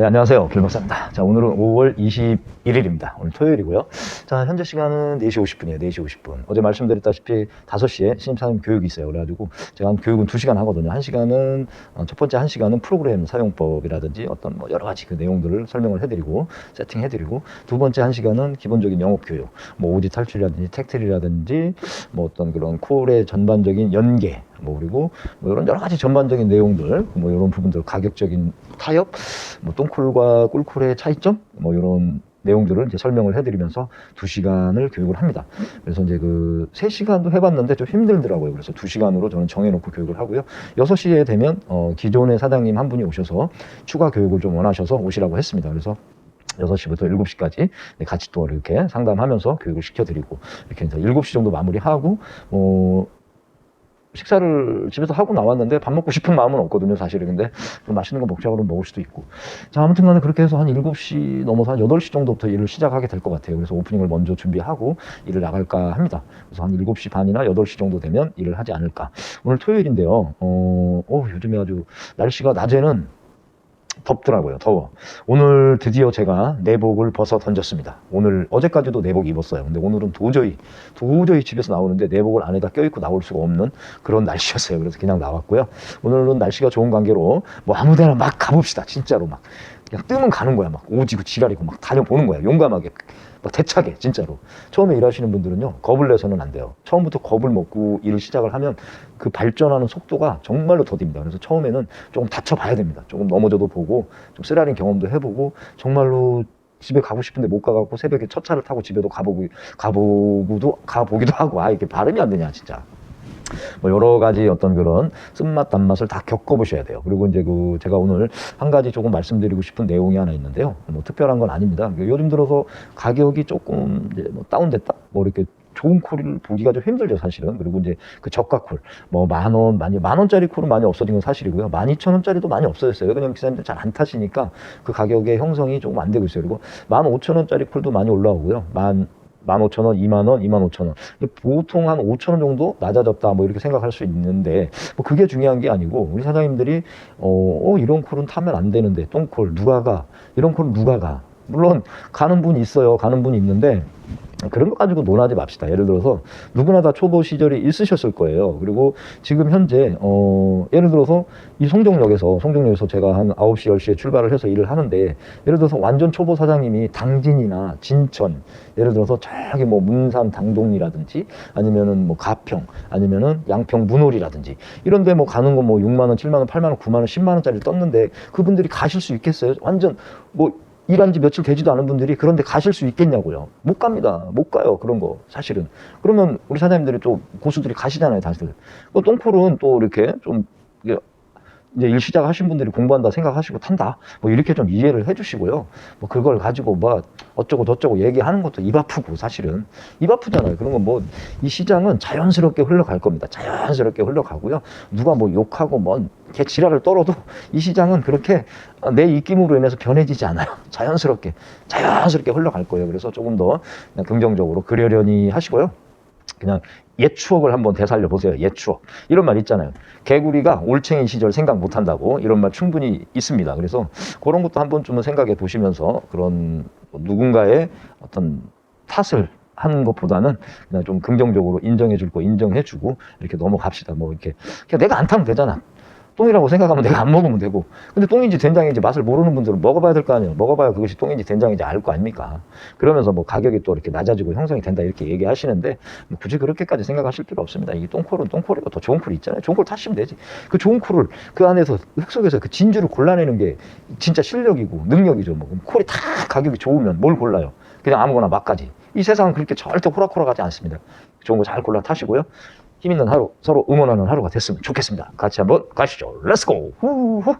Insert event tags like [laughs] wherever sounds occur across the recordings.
네, 안녕하세요. 길박사입니다. 자, 오늘은 5월 21일입니다. 오늘 토요일이고요. 자, 현재 시간은 4시 50분이에요. 4시 50분. 어제 말씀드렸다시피 5시에 신입사원 교육이 있어요. 그래가지고 제가 한 교육은 2시간 하거든요. 1시간은, 어, 첫 번째 1시간은 프로그램 사용법이라든지 어떤 뭐 여러 가지 그 내용들을 설명을 해드리고 세팅해드리고 두 번째 1시간은 기본적인 영업 교육, 뭐 오지 탈출이라든지 텍틀이라든지 뭐 어떤 그런 콜의 전반적인 연계, 뭐 그리고 뭐 이런 여러 가지 전반적인 내용들, 뭐 이런 부분들 가격적인 타협, 뭐 똥콜과 꿀콜의 차이점, 뭐 이런 내용들을 이제 설명을 해드리면서 두 시간을 교육을 합니다. 그래서 이제 그 세 시간도 해봤는데 좀 힘들더라고요. 그래서 두 시간으로 저는 정해놓고 교육을 하고요. 여섯 시에 되면 어, 기존의 사장님 한 분이 오셔서 추가 교육을 좀 원하셔서 오시라고 했습니다. 그래서 6시부터 7시까지 같이 또 이렇게 상담하면서 교육을 시켜드리고 이렇게 해서 7시 정도 마무리하고 뭐 식사를 집에서 하고 나왔는데 밥 먹고 싶은 마음은 없거든요, 사실은. 근데 좀 맛있는 거 먹자고 그러면 먹을 수도 있고. 자, 아무튼 간에 그렇게 해서 한 7시 넘어서 한 8시 정도부터 일을 시작하게 될 것 같아요. 그래서 오프닝을 먼저 준비하고 일을 나갈까 합니다. 그래서 한 7시 반이나 8시 정도 되면 일을 하지 않을까. 오늘 토요일인데요. 어, 어 요즘에 아주 날씨가 낮에는 덥더라고요. 더워. 오늘 드디어 제가 내복을 벗어 던졌습니다. 오늘 어제까지도 내복 입었어요. 근데 오늘은 도저히 도저히 집에서 나오는데 내복을 안에다 껴입고 나올 수가 없는 그런 날씨였어요. 그래서 그냥 나왔고요. 오늘은 날씨가 좋은 관계로 뭐 아무데나 막 가봅시다. 진짜로 막 그냥 뜨면 가는 거야. 막 오지고 지랄이고 막 다녀보는 거야. 용감하게. 막 대차게 진짜로. 처음에 일하시는 분들은요 겁을 내서는 안 돼요. 처음부터 겁을 먹고 일을 시작을 하면 그 발전하는 속도가 정말로 더딥니다. 그래서 처음에는 조금 다쳐봐야 됩니다. 조금 넘어져도 보고 좀 쓰라린 경험도 해보고 정말로 집에 가고 싶은데 못 가갖고 새벽에 첫 차를 타고 집에도 가보고 가보고도 가보기도 하고 아 이게 발음이 안 되냐 진짜 뭐 여러 가지 어떤 그런 쓴맛 단맛을 다 겪어보셔야 돼요. 그리고 이제 그 제가 오늘 한 가지 조금 말씀드리고 싶은 내용이 하나 있는데요. 뭐 특별한 건 아닙니다. 요즘 들어서 가격이 조금 이제 뭐 다운됐다, 뭐 이렇게 좋은 콜을 보기가 좀 힘들죠, 사실은. 그리고 이제 그 저가 콜, 뭐만 원, 많이, 만 원짜리 콜은 많이 없어진 건 사실이고요. 만 이천 원짜리도 많이 없어졌어요. 왜냐면 기사님들 잘 안 타시니까 그 가격의 형성이 조금 안 되고 있어요. 그리고 만 오천 원짜리 콜도 많이 올라오고요. 만 15,000원, 2만원, 25,000원. 보통 한 5,000원 정도 낮아졌다, 뭐 이렇게 생각할 수 있는데, 뭐 그게 중요한 게 아니고, 우리 사장님들이, 어, 어 이런 콜은 타면 안 되는데, 똥콜, 누가 가? 이런 콜은 누가 가? 물론, 가는 분이 있어요. 가는 분이 있는데, 그런 거 가지고 논하지 맙시다. 예를 들어서 누구나 다 초보 시절이 있으셨을 거예요. 그리고 지금 현재 어 예를 들어서 이 송정역에서 송정역에서 제가 한 9시 10시에 출발을 해서 일을 하는데 예를 들어서 완전 초보 사장님이 당진이나 진천 예를 들어서 저기 뭐 문산 당동이라든지 아니면은 뭐 가평 아니면은 양평 문홀이라든지 이런 데 뭐 가는 거 뭐 6만 원, 7만 원, 8만 원, 9만 원, 10만 원짜리 떴는데 그분들이 가실 수 있겠어요? 완전 뭐 일한 지 며칠 되지도 않은 분들이 그런데 가실 수 있겠냐고요. 못 갑니다. 못 가요. 그런 거 사실은. 그러면 우리 사장님들이 또 고수들이 가시잖아요. 다들. 또 똥콜은 또 이렇게 좀 이제 일 시작하신 분들이 공부한다 생각하시고 탄다. 뭐 이렇게 좀 이해를 해주시고요. 뭐 그걸 가지고 뭐 어쩌고 저쩌고 얘기하는 것도 입 아프고 사실은 입 아프잖아요. 그런 건 뭐 이 시장은 자연스럽게 흘러갈 겁니다. 자연스럽게 흘러가고요. 누가 뭐 욕하고 뭐 개 지랄을 떨어도 이 시장은 그렇게 내 입김으로 인해서 변해지지 않아요. [laughs] 자연스럽게 자연스럽게 흘러갈 거예요. 그래서 조금 더 긍정적으로 그러려니 하시고요. 그냥 옛 추억을 한번 되살려 보세요. 옛 추억. 이런 말 있잖아요. 개구리가 올챙이 시절 생각 못 한다고 이런 말 충분히 있습니다. 그래서 그런 것도 한 번쯤은 생각해 보시면서 그런 누군가의 어떤 탓을 하는 것보다는 그냥 좀 긍정적으로 인정해 줄 거 인정해 주고 이렇게 넘어갑시다. 뭐 이렇게 그냥 내가 안 타면 되잖아. 똥이라고 생각하면 내가 안 먹으면 되고. 근데 똥인지 된장인지 맛을 모르는 분들은 먹어봐야 될 거 아니에요. 먹어봐야 그것이 똥인지 된장인지 알 거 아닙니까? 그러면서 뭐 가격이 또 이렇게 낮아지고 형성이 된다 이렇게 얘기하시는데 뭐 굳이 그렇게까지 생각하실 필요 없습니다. 이 똥콜은 똥콜이고 더 좋은 콜이 있잖아요. 좋은 콜 타시면 되지. 그 좋은 콜을 그 안에서 흙 속에서 그 진주를 골라내는 게 진짜 실력이고 능력이죠. 뭐 콜이 다 가격이 좋으면 뭘 골라요? 그냥 아무거나 막가지. 이 세상은 그렇게 절대 호락호락하지 않습니다. 좋은 거 잘 골라 타시고요 힘 있는 하루, 서로 응원하는 하루가 됐으면 좋겠습니다. 같이 한번 가시죠. 렛츠고! 후후!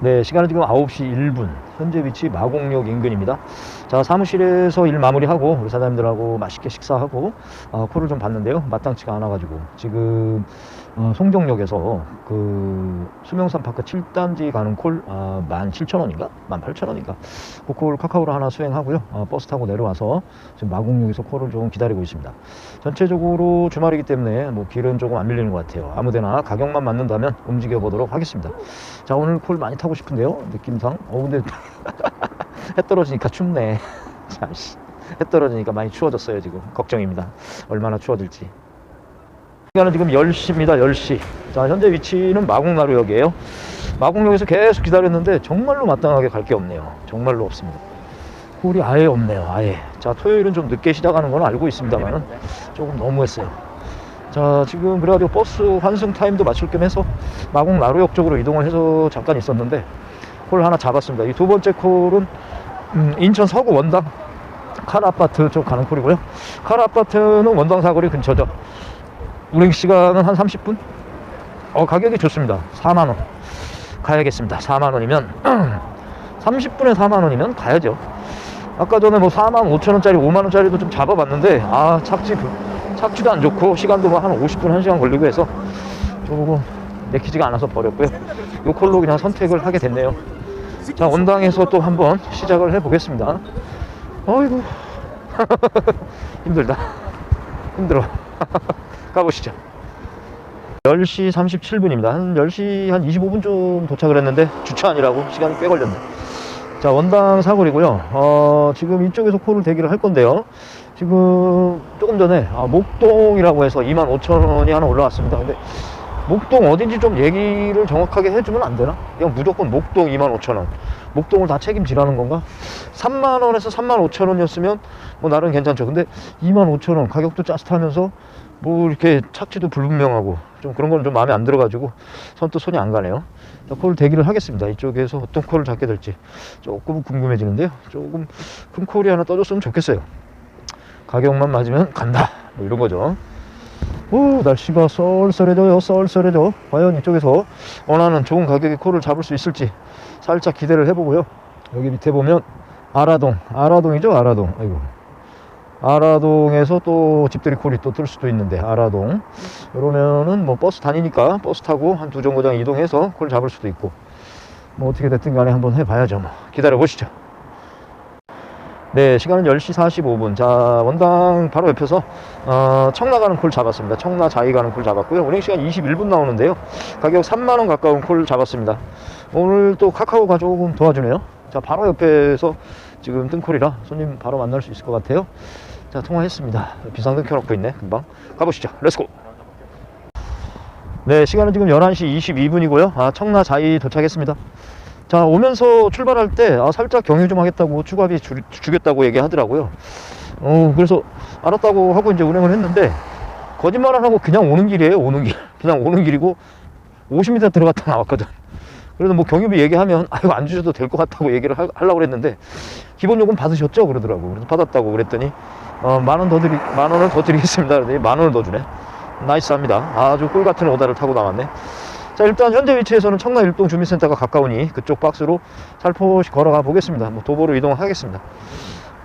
네, 시간은 지금 9시 1분. 현재 위치 마곡역 인근입니다. 자, 사무실에서 일 마무리하고, 우리 사장님들하고 맛있게 식사하고, 어, 콜을 좀 봤는데요. 마땅치가 않아가지고. 지금 어, 송정역에서 그 수명산 파크 7단지 가는 콜 아, 17,000원인가? 18,000원인가? 그 콜 카카오로 하나 수행하고요. 어, 버스 타고 내려와서 지금 마곡역에서 콜을 좀 기다리고 있습니다. 전체적으로 주말이기 때문에 뭐 길은 조금 안 밀리는 것 같아요. 아무데나 가격만 맞는다면 움직여 보도록 하겠습니다. 자 오늘 콜 많이 타고 싶은데요. 느낌상. 어 근데 [laughs] 해 떨어지니까 춥네. [laughs] 자, 씨. 해 떨어지니까 많이 추워졌어요 지금. 걱정입니다. 얼마나 추워질지. 시간은 지금 10시입니다. 10시. 자, 현재 위치는 마곡나루역이에요. 마곡역에서 계속 기다렸는데 정말로 마땅하게 갈 게 없네요. 정말로 없습니다. 홀이 아예 없네요. 아예. 자, 토요일은 좀 늦게 시작하는 건 알고 있습니다만 조금 너무했어요. 자, 지금 그래가지고 버스 환승 타임도 맞출 겸 해서 마곡나루역 쪽으로 이동을 해서 잠깐 있었는데 홀 하나 잡았습니다. 이 두 번째 콜은 음, 인천 서구 원당 칼 아파트 쪽 가는 콜이고요. 칼 아파트는 원당 사거리 근처죠. 운행 시간은 한 30분? 어, 가격이 좋습니다. 4만원. 가야겠습니다. 4만원이면, 30분에 4만원이면 가야죠. 아까 전에 뭐 4만 5천원짜리, 5만원짜리도 좀 잡아봤는데, 아, 착지, 착지도 안 좋고, 시간도 뭐 한 50분, 1시간 걸리고 해서 조금 내키지가 않아서 버렸고요. 요 콜로 그냥 선택을 하게 됐네요. 자, 원당에서 또 한번 시작을 해 보겠습니다. 어이구. [laughs] 힘들다. 힘들어. [laughs] 가보시죠. 10시 37분입니다. 한 10시 한 25분쯤 도착을 했는데 주차하느라고 시간이 꽤 걸렸네. 자, 원당 사거리고요. 어, 지금 이쪽에서 콜을 대기를 할 건데요. 지금 조금 전에 아, 목동이라고 해서 25,000원이 하나 올라왔습니다. 근데 목동 어딘지 좀 얘기를 정확하게 해주면 안 되나? 그냥 무조건 목동 25,000원. 목동을 다 책임지라는 건가? 3만원에서 3만 5천원이었으면 뭐 나름 괜찮죠. 근데 2만 5천원 가격도 짜릿하면서 뭐 이렇게 착지도 불분명하고 좀 그런 거는 좀 마음에 안 들어가지고 선뜻 손이 안 가네요. 자, 콜 대기를 하겠습니다. 이쪽에서 어떤 콜을 잡게 될지 조금 궁금해지는데요. 조금 큰 콜이 하나 떠줬으면 좋겠어요. 가격만 맞으면 간다. 뭐 이런 거죠. 오, 날씨가 썰썰해져요. 썰썰해져. 과연 이쪽에서 원하는 좋은 가격의 콜을 잡을 수 있을지 살짝 기대를 해보고요. 여기 밑에 보면 아라동, 아라동이죠, 아라동. 아이고. 아라동에서 또 집들이 콜이 또 뜰 수도 있는데 아라동. 그러면은 뭐 버스 다니니까 버스 타고 한 두 정거장 이동해서 콜 잡을 수도 있고 뭐 어떻게 됐든 간에 한번 해봐야죠 뭐. 기다려 보시죠. 네 시간은 10시 45분. 자 원당 바로 옆에서 어, 청라 가는 콜 잡았습니다. 청라 자이 가는 콜 잡았고요. 운행 시간 21분 나오는데요. 가격 3만원 가까운 콜 잡았습니다. 오늘 또 카카오가 조금 도와주네요. 자 바로 옆에서 지금 뜬콜이라 손님 바로 만날 수 있을 것 같아요. 자 통화했습니다. 비상등 켜놓고 있네 금방. 가보시죠. 렛츠고 네 시간은 지금 11시 22분이고요. 아 청라 자이 도착했습니다. 자 오면서 출발할 때 아, 살짝 경유 좀 하겠다고 추가비 주, 주겠다고 얘기하더라고요. 어 그래서 알았다고 하고 이제 운행을 했는데 거짓말 안 하고 그냥 오는 길이에요 오는 길. 그냥 오는 길이고 50m 들어갔다 나왔거든 그래서 뭐 경유비 얘기하면 [laughs] 아 이거 안 주셔도 될 것 같다고 얘기를 하, 하려고 그랬는데 기본 요금 받으셨죠? 그러더라고. 그래서 받았다고 그랬더니 어, 만 원 더 드리 만 원을 더 드리겠습니다. 그랬더니 만 원을 더 주네. 나이스합니다. 아주 꿀 같은 오다를 타고 나왔네. 자 일단 현재 위치에서는 청라 일동 주민센터가 가까우니 그쪽 박스로 살포시 걸어가 보겠습니다. 뭐 도보로 이동하겠습니다.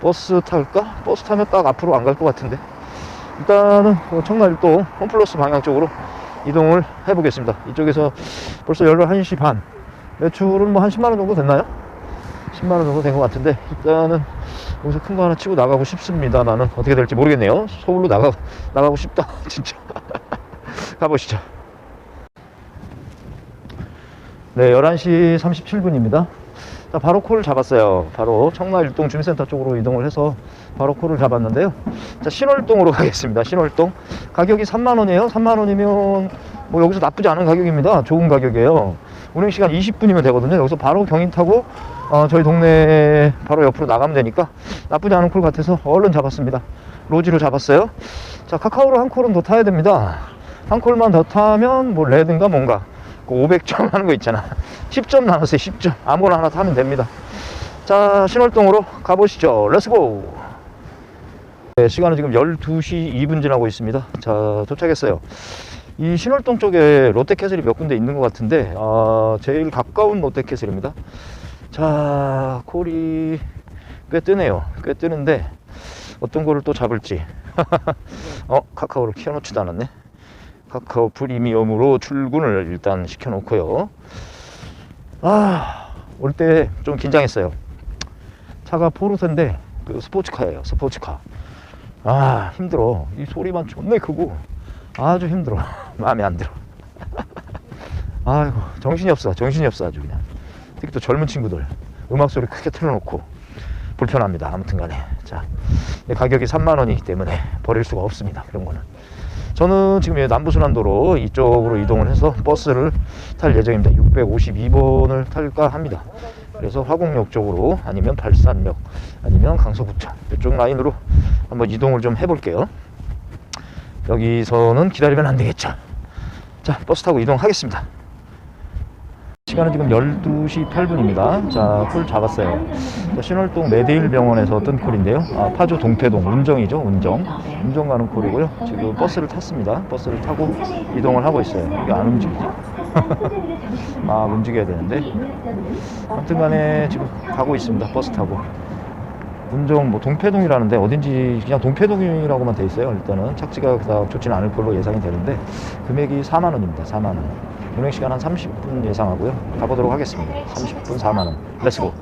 버스 탈까? 버스 타면 딱 앞으로 안 갈 것 같은데. 일단은 뭐 청라 일동 홈플러스 방향 쪽으로 이동을 해 보겠습니다. 이쪽에서 벌써 11시 반 매출은 뭐 한 10만원 정도 됐나요? 10만원 정도 된 것 같은데 일단은 여기서 큰 거 하나 치고 나가고 싶습니다. 나는 어떻게 될지 모르겠네요. 서울로 나가, 나가고 싶다 [laughs] 진짜. 가보시죠. 네 11시 37분입니다. 자, 바로 콜을 잡았어요. 바로 청라 일동 주민센터 쪽으로 이동을 해서 바로 콜을 잡았는데요. 자 신월동으로 [laughs] 가겠습니다. 신월동. 가격이 3만원이에요. 3만원이면 뭐 여기서 나쁘지 않은 가격입니다. 좋은 가격이에요 운행시간 20분이면 되거든요. 여기서 바로 경인 타고 어, 저희 동네 바로 옆으로 나가면 되니까 나쁘지 않은 콜 같아서 얼른 잡았습니다. 로지로 잡았어요. 자 카카오로 한 콜은 더 타야 됩니다. 한 콜만 더 타면 뭐 레드인가 뭔가. 그 500점 하는 거 있잖아. [laughs] 10점 나눴어요 10점. 아무거나 하나 타면 됩니다. 자 신월동으로 가보시죠. 렛츠고 네, 시간은 지금 12시 2분 지나고 있습니다. 자 도착했어요 이 신월동 쪽에 롯데캐슬이 몇 군데 있는 것 같은데 아, 제일 가까운 롯데캐슬입니다 자 콜이 꽤 뜨네요 꽤 뜨는데 어떤 거를 또 잡을지 [laughs] 어 카카오를 키워놓지도 않았네 카카오 프리미엄으로 출근을 일단 시켜놓고요. 아, 올 때 좀 긴장했어요. 차가 포르쉐인데 그 스포츠카예요. 스포츠카. 아, 힘들어. 이 소리만 존나 크고 아주 힘들어. [laughs] 마음에 안 들어. [laughs] 아이고, 정신이 없어. 정신이 없어 아주 그냥. 특히 또 젊은 친구들 음악 소리 크게 틀어놓고 불편합니다. 아무튼 간에. 자, 가격이 3만 원이기 때문에 버릴 수가 없습니다. 그런 거는. 저는 지금 이 남부순환도로 이쪽으로 이동을 해서 버스를 탈 예정입니다. 652번을 탈까 합니다. 그래서 화곡역 쪽으로 아니면 발산역 아니면 강서구청 이쪽 라인으로 한번 이동을 좀 해볼게요. 여기서는 기다리면 안 되겠죠. 자, 버스 타고 이동하겠습니다. 시간은 지금 12시 8분입니다. 자, 콜 잡았어요. 자, 신월동 메데일 병원에서 어떤 콜인데요. 아, 파주 동태동 운정이죠, 운정. 운정 가는 콜이고요. 지금 버스를 탔습니다. 버스를 타고 이동을 하고 있어요. 이게 안 움직이지? [laughs] 아, 움직여야 되는데. 아무튼 간에 지금 가고 있습니다. 버스 타고. 운정 뭐 동패동이라는데 어딘지 그냥 동패동이라고만 돼 있어요. 일단은 착지가 그닥 좋지는 않을 걸로 예상이 되는데 금액이 4만 원입니다. 4만 원. 운행 시간 한 30분 예상하고요. 가보도록 하겠습니다. 30분 4만 원. 렛츠고.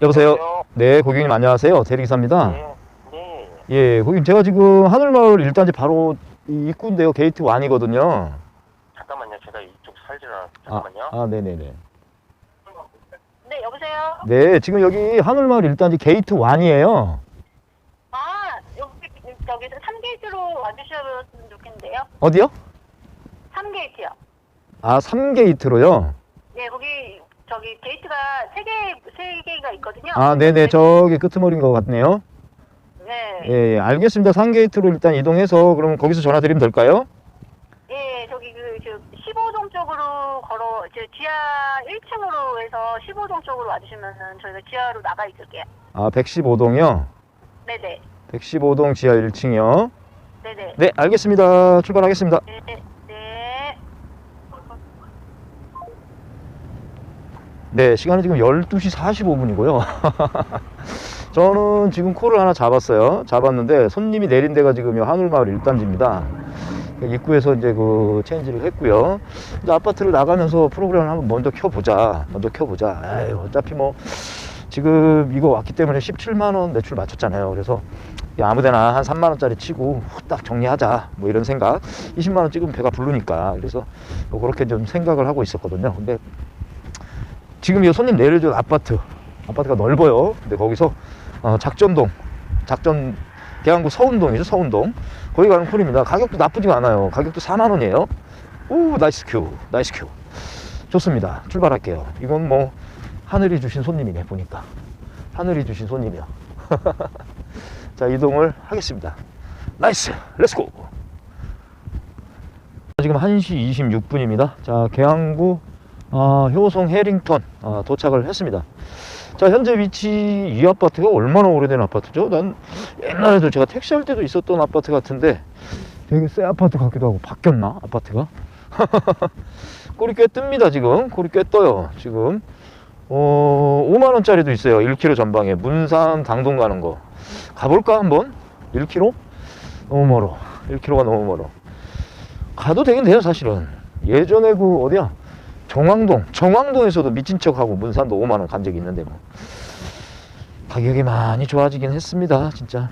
여보세요. 여보세요? 네, 고객님 안녕하세요. 대리기사입니다. 네, 네. 예, 고객님 제가 지금 하늘마을 일단지 바로 이 입구인데요. 게이트 1이거든요. 잠깐만요. 제가 이쪽 살질 않아서 잠깐만요. 아, 네네네. 네, 여보세요? 네, 지금 여기 하늘마을 일단지 게이트 1이에요. 아, 여기, 여기서 3게이트로 와주시면 좋겠는데요? 어디요? 3게이트요. 아, 3게이트로요. 네, 거기, 저기, 게이트가 3개, 3개가 있거든요. 아, 네네. 저기 끄트머리인 것 같네요. 네. 예, 예, 알겠습니다. 3게이트로 일단 이동해서 그럼 거기서 전화 드리면 될까요? 예, 저기, 그, 저, 15동 걸어, 저, 지하 1층으로 해서 15동 쪽으로 와주시면은 저희가 지하로 나가 있을게요. 아, 115동이요. 네네. 115동 지하 1층이요. 네네. 네, 알겠습니다. 출발하겠습니다. 네, 네. 네, 시간은 지금 12시 45분이고요. [laughs] 저는 지금 콜을 하나 잡았어요. 잡았는데 손님이 내린 데가 지금 이 하늘마을 1단지입니다. 입구에서 이제 그 체인지를 했고요. 이제 아파트를 나가면서 프로그램을 한번 먼저 켜보자. 먼저 켜보자. 에이, 어차피 뭐 지금 이거 왔기 때문에 17만 원 매출 맞췄잖아요. 그래서 야, 아무데나 한 3만 원짜리 치고 후딱 정리하자. 뭐 이런 생각. 20만 원 찍으면 배가 부르니까. 그래서 뭐 그렇게 좀 생각을 하고 있었거든요. 근데 지금 이 손님 내려준 아파트 아파트가 넓어요 근데 거기서 어, 작전동 작전 대한구 서운동이죠 서운동. 거기 가는 콜입니다. 가격도 나쁘지가 않아요. 가격도 4만 원이에요. 오 나이스 큐 나이스 큐. 좋습니다. 출발할게요. 이건 뭐 하늘이 주신 손님이네 보니까. 하늘이 주신 손님이요 [laughs] 자 이동을 하겠습니다. 나이스 렛츠고! 지금 1시 26분입니다. 자 계양구 아, 효성 해링턴 아, 도착을 했습니다. 자, 현재 위치 이 아파트가 얼마나 오래된 아파트죠? 난 옛날에도 제가 택시할 때도 있었던 아파트 같은데 되게 새 아파트 같기도 하고 바뀌었나? 아파트가? [laughs] 꼴이 꽤 뜹니다, 지금. 꼴이 꽤 떠요, 지금. 어, 5만원짜리도 있어요. 1km 전방에. 문산 당동 가는 거. 가볼까, 한번? 1km? 너무 멀어. 1km가 너무 멀어. 가도 되긴 돼요, 사실은. 예전에 그, 어디야? 정왕동, 정왕동에서도 미친 척하고 문산도 5만 원 간 적이 있는데 뭐 가격이 많이 좋아지긴 했습니다, 진짜.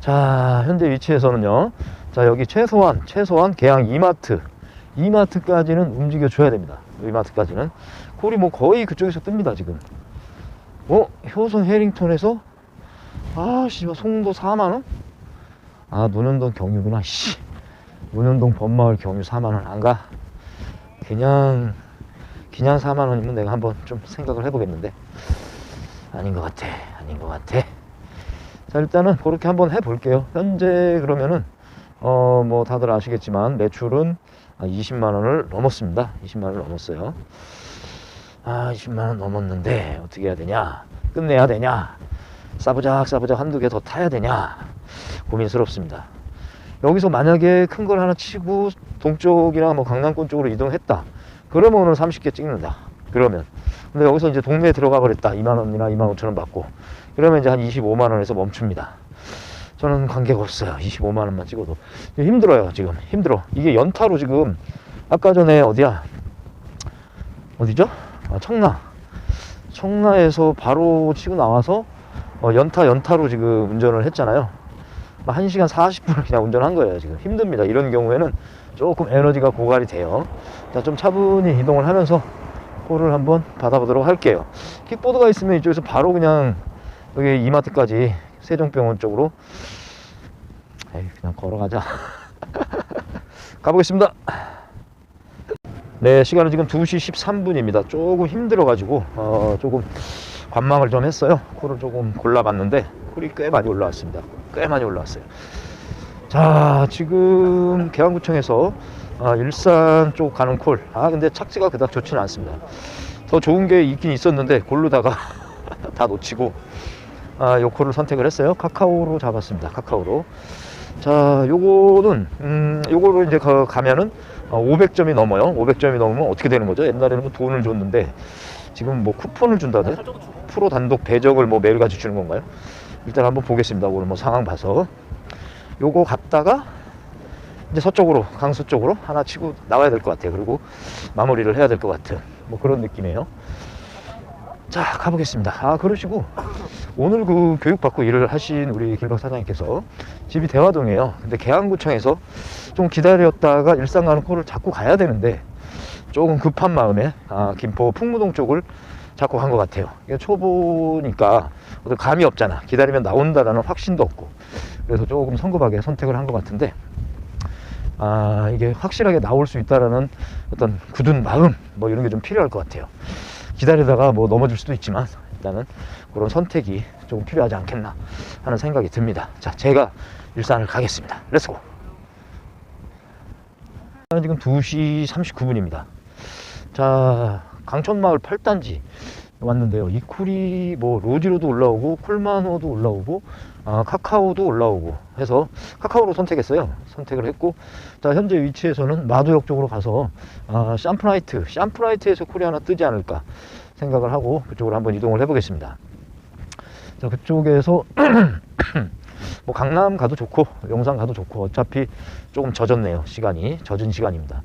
자, 현재 위치에서는요. 자, 여기 최소한 최소한 계양 이마트, 이마트까지는 움직여 줘야 됩니다. 이마트까지는 콜이 뭐 거의 그쪽에서 뜹니다 지금. 어, 효성 해링턴에서 아, 씨발 송도 4만 원? 아, 논현동 경유구나. 씨. 논현동 범마을 경유 4만 원 안 가? 그냥 그냥 4만 원이면 내가 한번 좀 생각을 해보겠는데. 아닌 것 같아 아닌 것 같아. 자 일단은 그렇게 한번 해볼게요. 현재 그러면은 어 뭐 다들 아시겠지만 매출은 20만 원을 넘었습니다. 20만 원을 넘었어요. 아 20만 원 넘었는데 어떻게 해야 되냐? 끝내야 되냐? 싸부작 싸부작 한두 개 더 타야 되냐? 고민스럽습니다 여기서 만약에 큰 걸 하나 치고 동쪽이나 뭐 강남권 쪽으로 이동했다. 그러면 오늘 30개 찍는다. 그러면. 근데 여기서 이제 동네에 들어가 버렸다. 2만 원이나 2만 5천 원 받고. 그러면 이제 한 25만 원에서 멈춥니다. 저는 관계가 없어요. 25만 원만 찍어도. 힘들어요 지금. 힘들어. 이게 연타로 지금 아까 전에 어디야? 어디죠? 아, 청라. 청라에서 바로 치고 나와서 어, 연타 연타로 지금 운전을 했잖아요 1시간 40분을 그냥 운전한 거예요 지금. 힘듭니다. 이런 경우에는 조금 에너지가 고갈이 돼요. 자, 좀 차분히 이동을 하면서 콜을 한번 받아보도록 할게요. 킥보드가 있으면 이쪽에서 바로 그냥 여기 이마트까지 세종병원 쪽으로. 에이, 그냥 걸어가자. [laughs] 가보겠습니다. 네 시간은 지금 2시 13분입니다. 조금 힘들어 가지고 어, 조금 관망을 좀 했어요. 콜을 조금 골라봤는데 콜이 꽤 많이 올라왔습니다 꽤 많이 올라왔어요 자 지금 계양구청에서 아, 일산 쪽 가는 콜. 아 근데 착지가 그닥 좋지는 않습니다. 더 좋은 게 있긴 있었는데 고르다가 [laughs] 다 놓치고 아, 요 콜을 선택을 했어요. 카카오로 잡았습니다. 카카오로. 자, 요거는 음, 요거로 이제 가, 가면은 어, 500점이 넘어요. 500점이 넘으면 어떻게 되는 거죠? 옛날에는 뭐 돈을 줬는데 지금 뭐 쿠폰을 준다네. 프로 단독 배적을 뭐 매일같이 주는 건가요? 일단 한번 보겠습니다. 오늘 뭐 상황 봐서 요거 갔다가 이제 서쪽으로 강수 쪽으로 하나 치고 나와야 될 것 같아요. 그리고 마무리를 해야 될 것 같은 뭐 그런 느낌이에요. 자 가보겠습니다. 아 그러시고 오늘 그 교육받고 일을 하신 우리 길박 사장님께서 집이 대화동이에요. 근데 계양구청에서 좀 기다렸다가 일산 가는 코를 잡고 가야 되는데 조금 급한 마음에 아, 김포 풍무동 쪽을 잡고 간 것 같아요. 초보니까 어떤 감이 없잖아. 기다리면 나온다라는 확신도 없고 그래서 조금 성급하게 선택을 한 것 같은데 아 이게 확실하게 나올 수 있다라는 어떤 굳은 마음 뭐 이런 게 좀 필요할 것 같아요. 기다리다가 뭐 넘어질 수도 있지만 일단은 그런 선택이 조금 필요하지 않겠나 하는 생각이 듭니다. 자, 제가 일산을 가겠습니다. 렛츠고. 지금 2시 39분입니다. 자, 강천마을 8단지 왔는데요. 이 쿨이 뭐 로지로도 올라오고 쿨만호도 올라오고 아, 카카오도 올라오고 해서 카카오로 선택했어요. 선택을 했고 자 현재 위치에서는 마도역 쪽으로 가서 아, 샴프라이트 샴프라이트에서 쿨이 하나 뜨지 않을까 생각을 하고 그쪽으로 한번 이동을 해보겠습니다. 자 그쪽에서 [clears throat] 뭐 강남 가도 좋고 용산 가도 좋고 어차피 조금 젖었네요 시간이 젖은 시간입니다.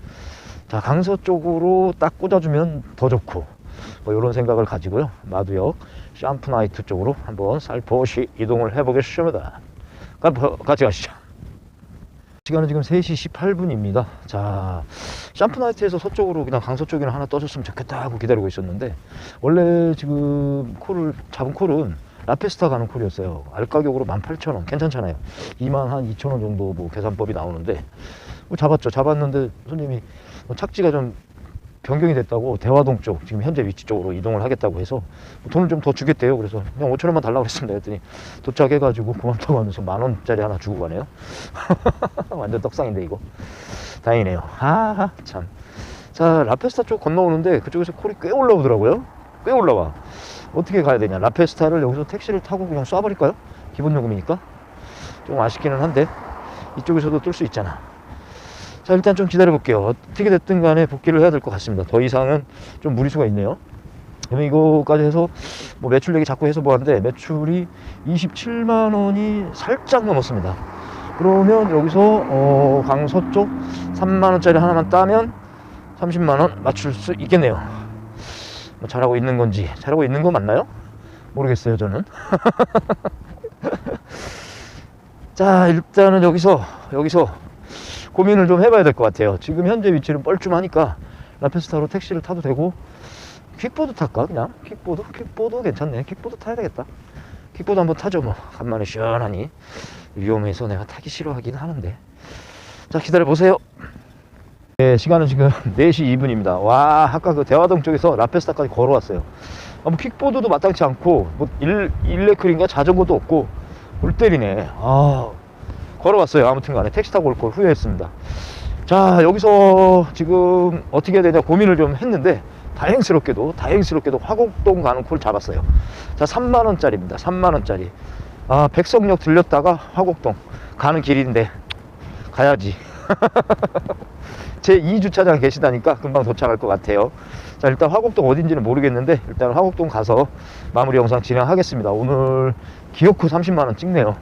자 강서 쪽으로 딱 꽂아주면 더 좋고 뭐 이런 생각을 가지고요. 마두역 샴프나이트 쪽으로 한번 살포시 이동을 해보겠습니다. 가- 같이 가시죠. 시간은 지금 3시 18분입니다. 자 샴프나이트에서 서쪽으로 그냥 강서 쪽이나 하나 떠줬으면 좋겠다 하고 기다리고 있었는데 원래 지금 콜을 잡은 콜은 라페스타 가는 콜이었어요. 알 가격으로 18,000원 괜찮잖아요. 2만 한 2,000원 정도 뭐 계산법이 나오는데 뭐 잡았죠. 잡았는데 손님이 뭐 착지가 좀 변경이 됐다고 대화동 쪽 지금 현재 위치 쪽으로 이동을 하겠다고 해서 돈을 좀 더 주겠대요. 그래서 그냥 5천 원만 달라고 그랬습니다. 그랬더니 도착해가지고 고맙다고 하면서 만 원짜리 하나 주고 가네요. [laughs] 완전 떡상인데 이거. 다행이네요. 아 참자 라페스타 쪽 건너오는데 그쪽에서 콜이 꽤 올라오더라고요. 꽤 올라와. 어떻게 가야 되냐? 라페스타를 여기서 택시를 타고 그냥 쏴버릴까요? 기본 요금이니까? 좀 아쉽기는 한데 이쪽에서도 뜰 수 있잖아 자 일단 좀 기다려 볼게요. 어떻게 됐든 간에 복귀를 해야 될 것 같습니다. 더 이상은 좀 무리수가 있네요. 그러면 이거까지 해서 뭐 매출 얘기 자꾸 해서 보았는데 매출이 27만 원이 살짝 넘었습니다. 그러면 여기서 어, 강서 쪽 3만 원짜리 하나만 따면 30만 원 맞출 수 있겠네요. 뭐 잘하고 있는 건지 잘하고 있는 거 맞나요? 모르겠어요 저는. [laughs] 자 일단은 여기서 여기서 고민을 좀 해봐야 될 것 같아요. 지금 현재 위치는 뻘쭘하니까 라페스타로 택시를 타도 되고 퀵보드 탈까 그냥? 퀵보드? 퀵보드 괜찮네. 퀵보드 타야 되겠다. 퀵보드 한번 타죠 뭐. 간만에 시원하니. 위험해서 내가 타기 싫어하긴 하는데. 자 기다려 보세요. 네 시간은 지금 [laughs] 4시 2분입니다. 와 아까 그 대화동 쪽에서 라페스타까지 걸어왔어요. 아, 뭐 퀵보드도 마땅치 않고 뭐 일, 일레클인가? 자전거도 없고 울 때리네. 아 걸어왔어요. 아무튼 간에 택시 타고 올 걸 후회했습니다. 자, 여기서 지금 어떻게 해야 되냐 고민을 좀 했는데, 다행스럽게도, 다행스럽게도 화곡동 가는 콜 잡았어요. 자, 3만원짜리입니다. 3만원짜리. 아, 백석역 들렸다가 화곡동 가는 길인데, 가야지. [laughs] 제 2주차장에 계시다니까 금방 도착할 것 같아요. 자, 일단 화곡동 어딘지는 모르겠는데 일단 화곡동 가서 마무리 영상 진행하겠습니다. 오늘 기어코 30만 원 찍네요.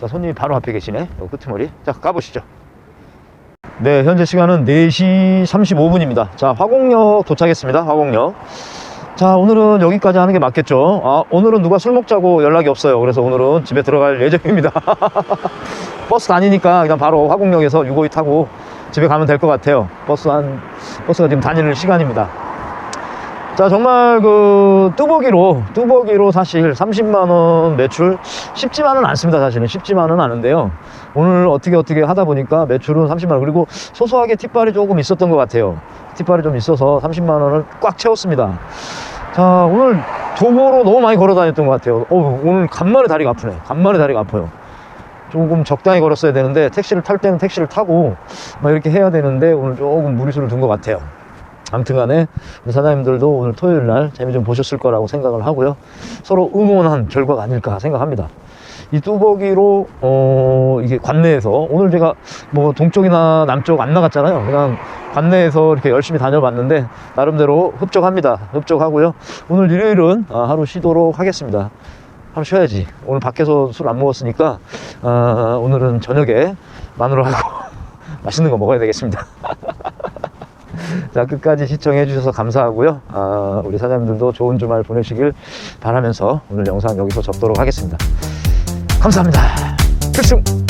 자, 손님이 바로 앞에 계시네. 요 끄트머리. 자, 가보시죠. 네, 현재 시간은 4시 35분입니다. 자, 화곡역 도착했습니다. 화곡역. 자, 오늘은 여기까지 하는 게 맞겠죠. 아, 오늘은 누가 술 먹자고 연락이 없어요. 그래서 오늘은 집에 들어갈 예정입니다. [laughs] 버스 다니니까 그냥 바로 화곡역에서 652 타고 집에 가면 될 것 같아요. 버스 한, 버스가 지금 다니는 시간입니다. 자, 정말 그 뚜벅이로, 뚜벅이로 사실 30만원 매출 쉽지만은 않습니다. 사실은 쉽지만은 않은데요. 오늘 어떻게 어떻게 하다 보니까 매출은 30만원. 그리고 소소하게 팁발이 조금 있었던 것 같아요. 팁발이 좀 있어서 30만원을 꽉 채웠습니다. 자, 오늘 도보로 너무 많이 걸어 다녔던 것 같아요. 어, 오늘 간만에 다리가 아프네. 간만에 다리가 아파요. 조금 적당히 걸었어야 되는데 택시를 탈 때는 택시를 타고 막 이렇게 해야 되는데 오늘 조금 무리수를 둔 것 같아요. 아무튼 간에 우리 사장님들도 오늘 토요일 날 재미 좀 보셨을 거라고 생각을 하고요. 서로 응원한 결과가 아닐까 생각합니다. 이 뚜벅이로 어 이게 관내에서 오늘 제가 뭐 동쪽이나 남쪽 안 나갔잖아요. 그냥 관내에서 이렇게 열심히 다녀봤는데 나름대로 흡족합니다. 흡족하고요. 오늘 일요일은 아, 하루 쉬도록 하겠습니다. 하루 쉬어야지. 오늘 밖에서 술 안 먹었으니까 아, 오늘은 저녁에 마누라하고 [laughs] 맛있는 거 먹어야 되겠습니다. [laughs] 자, 끝까지 시청해 주셔서 감사하고요. 아, 우리 사장님들도 좋은 주말 보내시길 바라면서 오늘 영상 여기서 접도록 하겠습니다. 감사합니다. 필승!